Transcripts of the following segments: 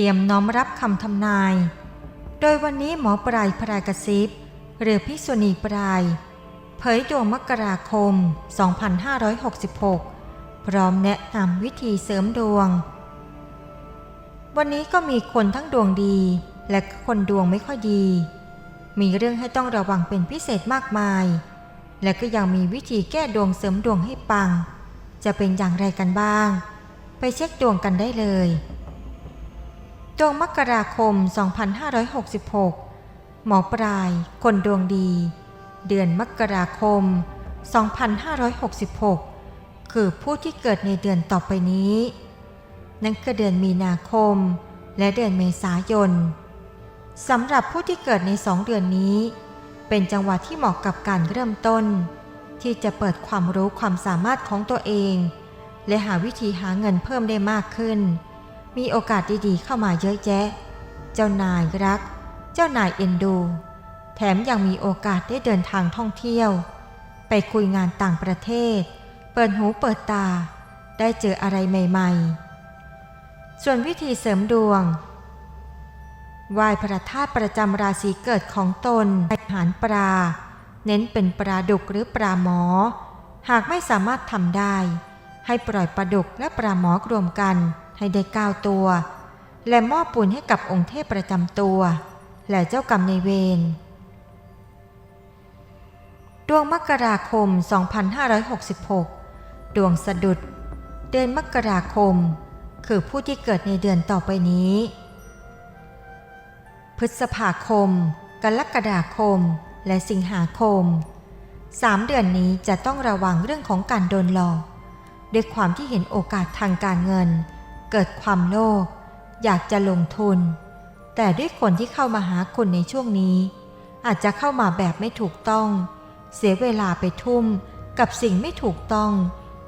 ตรียมน้อมรับคำทำนาย โดยวันนี้หมอปลายพรายกระซิบหรือพิษุณีปลาย เผยดวงมกราคม 2566 พร้อมแนะนำวิธีเสริมดวง วันนี้ก็มีคนทั้งดวงดี และคนดวงไม่ค่อยดี มีเรื่องให้ต้องระวังเป็นพิเศษมากมาย และก็ยังมีวิธีแก้ดวงเสริมดวงให้ปัง จะเป็นอย่างไรกันบ้าง ไปเช็คดวงกันได้เลย ดวงมกราคม 2566 หมอปลาย คนดวงดี เดือนมกราคม 2566 คือผู้ที่เกิดในเดือนต่อไปนี้ นั่นคือเดือนมีนาคม และเดือนเมษายนสำหรับผู้ที่เกิดในสองเดือนนี้ เป็นจังหวะที่เหมาะกับการเริ่มต้น ที่จะเปิดความรู้ความสามารถของตัวเอง และหาวิธีหาเงินเพิ่มได้มากขึ้น มีโอกาสดีๆ เข้ามาเยอะแยะ เจ้านายรัก เจ้านายเอ็นดู แถมยังมีโอกาสได้เดินทางท่องเที่ยว ไปคุยงานต่างประเทศ เปิดหูเปิดตา ได้เจออะไรใหม่ๆ ส่วนวิธีเสริมดวงไหว้พระธาตุประจำราศีเกิดของตนอาหารปลา เน้นเป็นปลาดุกหรือปลาหมอ หากไม่สามารถทำได้ ให้ปล่อยปลาดุกและปลาหมอรวมกัน ให้ได้ก้าวตัว และมอบปุญให้กับองค์เทพประจำตัว และเจ้ากรรมในเวรดวงมกราคม 2566 ดวงสะดุด เดือนมกราคม คือผู้ที่เกิดในเดือนต่อไปนี้ พฤษภาคม กรกฎาคม และสิงหาคม สามเดือนนี้จะต้องระวังเรื่องของการโดนหลอก ด้วยความที่เห็นโอกาสทางการเงิน เกิดความโลภอยากจะลงทุน แต่ด้วยคนที่เข้ามาหาคุณในช่วงนี้ อาจจะเข้ามาแบบไม่ถูกต้อง เสียเวลาไปทุ่มกับสิ่งไม่ถูกต้อง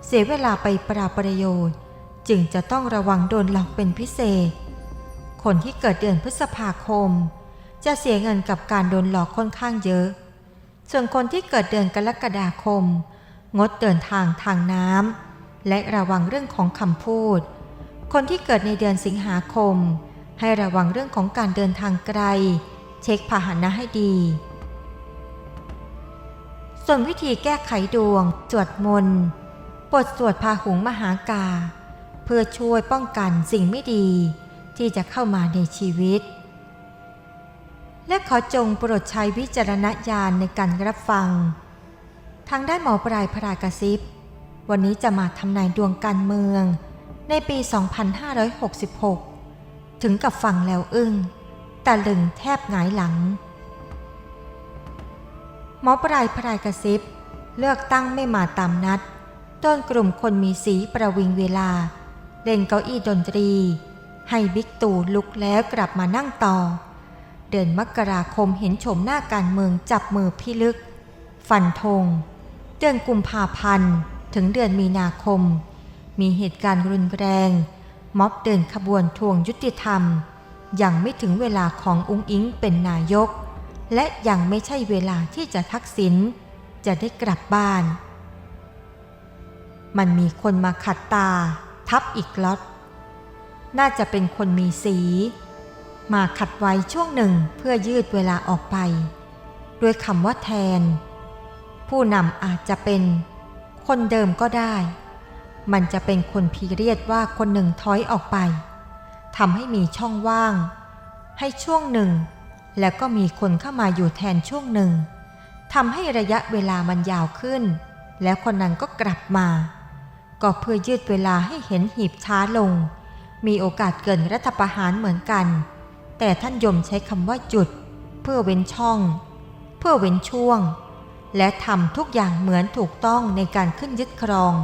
เสียเวลาไปปราประโยชน์ จึงจะต้องระวังโดนหลอกเป็นพิเศษ คนที่เกิดเดือนพฤษภาคม จะเสียเงินกับการโดนหลอกค่อนข้างเยอะ ส่วนคนที่เกิดเดือนกรกฎาคม งดเดินทางทางน้ำและระวังเรื่องของคำพูด คนที่เกิดในเดือนสิงหาคม ให้ระวังเรื่องของการเดินทางไกล เช็คพาหนะให้ดี ส่วนวิธีแก้ไขดวงสวดมนต์บทสวดพาหุงมหากา เพื่อช่วยป้องกันสิ่งไม่ดี ที่จะเข้ามาในชีวิต และขอจงโปรดใช้วิจารณญาณในการรับฟัง ทางด้านหมอปลายพรากระซิบ วันนี้จะมาทำนายดวงการเมือง ในปี 2566 ถึงกับฟังแล้วอึ้งตะลึงแทบหงายหลัง หมอปลายพรายกระซิบ เลือกตั้งไม่มาตามนัด ต้นกลุ่มคนมีสีประวิงเวลา เล่นเก้าอี้ดนตรี ให้บิ๊กตู่ลุกแล้วกลับมานั่งต่อ เดือนมกราคมเห็นชมหน้าการเมืองจับมือพิลึก ฟันธงเดือนกุมภาพันธ์ถึงเดือนมีนาคม มีเหตุการณ์รุนแรง ม็อบเดินขบวนทวงยุติธรรม ยังไม่ถึงเวลาของอุ้งอิงเป็นนายก และยังไม่ใช่เวลาที่จะทักษิณจะได้กลับบ้าน มันมีคนมาขัดตา ทับอีกล็อต น่าจะเป็นคนมีสี มาขัดไว้ช่วงหนึ่งเพื่อยืดเวลาออกไป ด้วยคำว่าแทน ผู้นำอาจจะเป็นคนเดิมก็ได้ มันจะเป็นคนพีเรียดว่าคนหนึ่งถอยออกไปทำให้มีช่องว่าง ให้ช่วงหนึ่ง แล้วก็มีคนเข้ามาอยู่แทนช่วงหนึ่งทำให้ระยะเวลามันยาวขึ้น แล้วคนนั้นก็กลับมา ก็เพื่อยืดเวลาให้เห็นหีบช้าลง มีโอกาสเกินรัฐประหารเหมือนกัน แต่ท่านยมใช้คำว่าจุด เพื่อเว้นช่อง เพื่อเว้นช่วง และทำทุกอย่างเหมือนถูกต้องในการขึ้นยึดครอง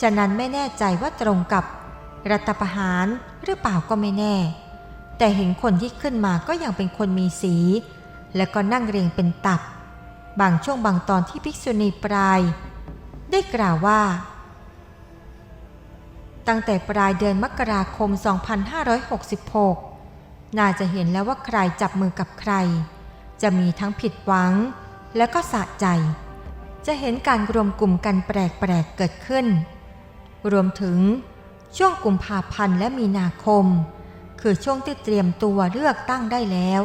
ฉะนั้นไม่แน่ใจว่าตรงกับ รัฐประหารหรือเปล่าก็ไม่แน่ แต่เห็นคนที่ขึ้นมาก็ยังเป็นคนมีสี และก็นั่งเรียงเป็นตับ บางช่วงบางตอนที่ภิกษุณีปลาย ได้กล่าวว่า ตั้งแต่ปลายเดือนมกราคม 2566 น่าจะเห็นแล้วว่าใครจับมือกับใคร จะมีทั้งผิดหวังและก็สะใจจะเห็นการรวมกลุ่มกันแปลกๆเกิดขึ้น รวมถึงช่วงกุมภาพันธ์และมีนาคม คือช่วงที่เตรียมตัวเลือกตั้งได้แล้ว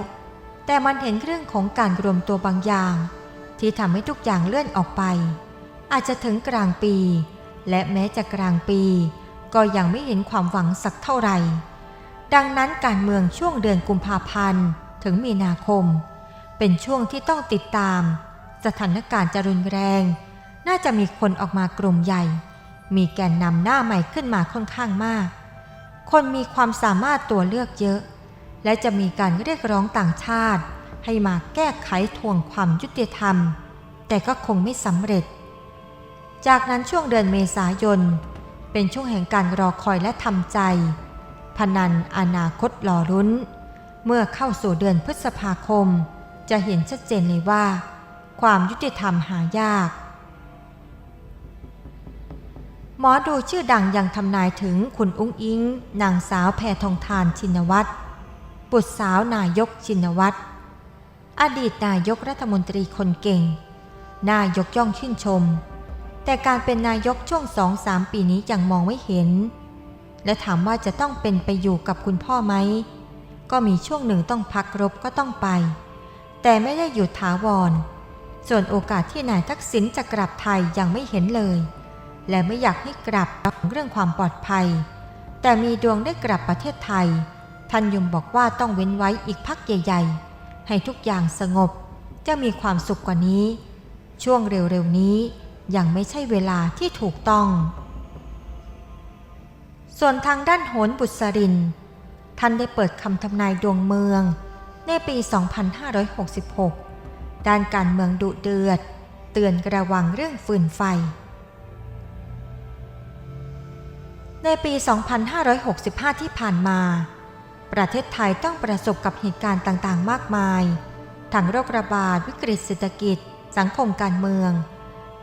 แต่มันเห็นเรื่องของการรวมตัวบางอย่าง ที่ทำให้ทุกอย่างเลื่อนออกไป อาจจะถึงกลางปี และแม้จะกลางปี ก็ยังไม่เห็นความหวังสักเท่าไหร่ ดังนั้นการเมืองช่วงเดือนกุมภาพันธ์ถึงมีนาคม เป็นช่วงที่ต้องติดตาม สถานการณ์จะรุนแรง น่าจะมีคนออกมากลุ่มใหญ่ มีแกนนำหน้าใหม่ขึ้นมาค่อนข้างมาก คนมีความสามารถตัวเลือกเยอะ และจะมีการเรียกร้องต่างชาติ ให้มาแก้ไขทวงความยุติธรรม แต่ก็คงไม่สำเร็จ จากนั้นช่วงเดือนเมษายน เป็นช่วงแห่งการรอคอยและทำใจ พนันอนาคตรอรุ้น เมื่อเข้าสู่เดือนพฤษภาคม จะเห็นชัดเจนเลยว่า ความยุติธรรมหายาก หมอดูชื่อดังยังทำนายถึงคุณอุ้งอิง นางสาวแพทองทานชินวัตรบุตรสาวนายกชินวัตรอดีตนายกรัฐมนตรีคนเก่งนายกย่องชื่นชม แต่การเป็นนายกช่วงสองสามปีนี้ยังมองไม่เห็น และถามว่าจะต้องเป็นไปอยู่กับคุณพ่อไหม ก็มีช่วงหนึ่งต้องพักรบก็ต้องไป แต่ไม่ได้อยู่ถาวร ส่วนโอกาสที่นายทักษิณจะกลับไทยยังไม่เห็นเลย และไม่อยากให้กลับเรื่องความปลอดภัย แต่มีดวงได้กลับประเทศไทยท่านยมบอกว่าต้องเว้นไว้อีกพักใหญ่ ๆ ให้ทุกอย่างสงบ จะมีความสุขกว่านี้ ช่วงเร็วๆนี้ยังไม่ใช่เวลาที่ถูกต้อง ส่วนทางด้านโหนบุษริน ท่านได้เปิดคำทำนายดวงเมือง ในปี 2566 ด้านการเมืองดุเดือด เตือนระวังเรื่องฟืนไฟ ในปี 2565 ที่ผ่านมา ประเทศไทยต้องประสบกับเหตุการณ์ต่างๆ มากมาย ทั้งโรคระบาด วิกฤตเศรษฐกิจ สังคมการเมือง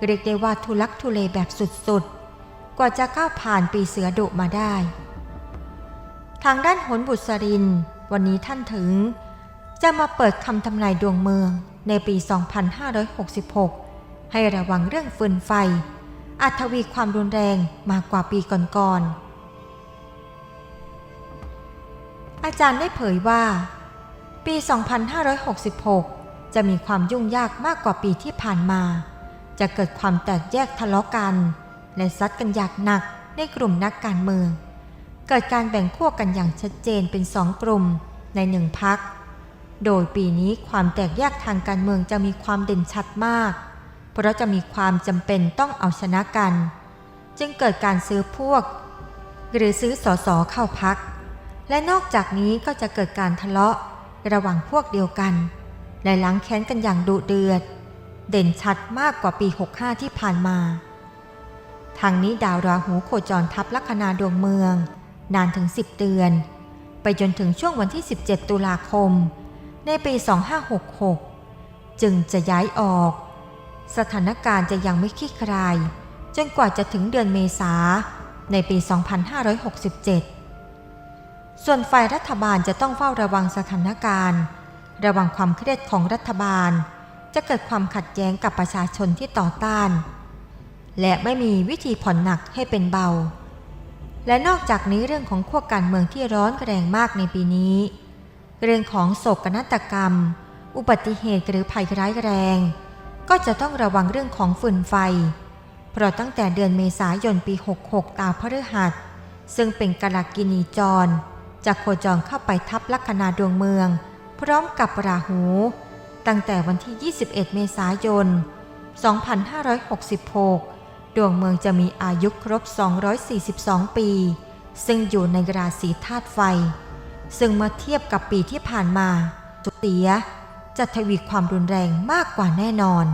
เรียกได้ว่าทุลักทุเลแบบสุดๆ กว่าจะก้าวผ่านปีเสือดุมาได้ ทางด้านโหนบุษริน วันนี้ท่านถึง จะมาเปิดคำทำนายดวงเมืองในปี 2566 ให้ระวังเรื่องฟืนไฟ อาจทวีความรุนแรงมากกว่าปีก่อนๆ อาจารย์ได้เผยว่า ปี 2566 จะมีความยุ่งยากมากกว่าปีที่ผ่านมา จะเกิดความแตกแยกทะเลาะกัน และซัดกันอย่างหนักในกลุ่มนักการเมือง เกิดการแบ่งขั้วกันอย่างชัดเจนเป็นสองกลุ่มในหนึ่งพัก โดยปีนี้ความแตกแยกทางการเมืองจะมีความเด่นชัดมาก เพราะจะมีความจำเป็นต้องเอาชนะกัน จึงเกิดการซื้อพวก หรือซื้อสอสอเข้าพัก และนอกจากนี้ก็จะเกิดการทะเลาะระหว่างพวกเดียวกัน และล้างแค้นกันอย่างดุเดือด เด่นชัดมากกว่าปี 65 ที่ผ่านมา ทางนี้ดาวราหูโคจรทับลัคนาดวงเมือง นานถึง 10 เดือน ไปจนถึงช่วงวันที่ 17 ตุลาคม ในปี 2566 จึงจะย้ายออก สถานการณ์จะยังไม่คลี่คลาย จนกว่าจะถึงเดือนเมษาในปี 2567 ส่วนฝ่ายรัฐบาลจะต้องเฝ้าระวังสถานการณ์ ระวังความเครียดของรัฐบาล จะเกิดความขัดแย้งกับประชาชนที่ต่อต้าน และไม่มีวิธีผ่อนหนักให้เป็นเบา และนอกจากนี้เรื่องของขั้วการเมืองที่ร้อนแรงมากในปีนี้ เรื่องของโศกนาฏกรรม อุบัติเหตุหรือภัยร้ายแรง ก็จะต้องระวังเรื่องของฝุ่นไฟ เพราะตั้งแต่เดือนเมษายนปี 66 ตาพฤหัส ซึ่งเป็นกาลกินีจร จะโคจรเข้าไปทับลัคนาดวงเมือง พร้อมกับราหู ตั้งแต่วันที่ 21 เมษายน 2566 ดวงเมืองจะมีอายุครบ 242 ปี ซึ่งอยู่ในราศีธาตุไฟ ซึ่งเมื่อเทียบกับปีที่ผ่านมาจุเสีย จะทวีความรุนแรงมากกว่าแน่นอน